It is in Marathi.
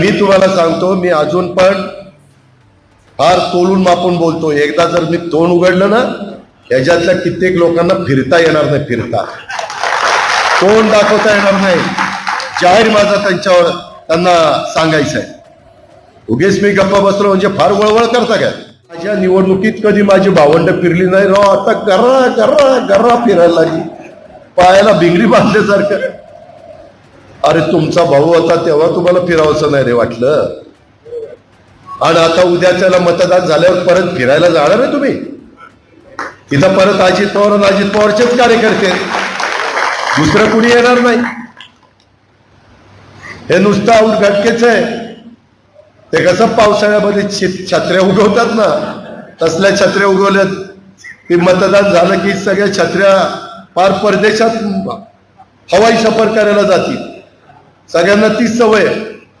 मी तुम्हाला सांगतो मी अजून पण फार तोलून मापून बोलतो. एकदा जर मी तोंड उघडलं ना याच्यातल्या कित्येक लोकांना फिरता येणार नाही फिरता. तोंड दाखवता येणार नाही. जाहीर माझा त्यांच्यावर त्यांना सांगायचं आहे. उगेच मी गप्पा बसलो म्हणजे फार वळवळ करता काय? माझ्या निवडणुकीत कधी माझी भावंड फिरली नाही? राव आता गर्रा गर्रा गर्रा फिरायला लागली. पायाला भिंगरी बांधल्यासारखं. अरे तुमचा भाऊ होता तेव्हा तुम्हाला फिरावंसं नाही रे वाटलं? आणि आता उद्या त्याला मतदान झाल्यावर परत फिरायला जाणार आहे तुम्ही? तिथं परत अजित पवार आणि अजित पवारचेच कार्यकर्ते दुसरं कुणी येणार नाही. हे नुसतं आऊट घटकेच आहे. ते कसं पावसाळ्यामध्ये छत्र्या उगवतात ना? तसल्या छत्र्या उगवल्यात. की मतदान झालं की सगळ्या छत्र्या पार परदेशात हवाई सफर करायला जातील. सगळ्यांना तीच सवय आहे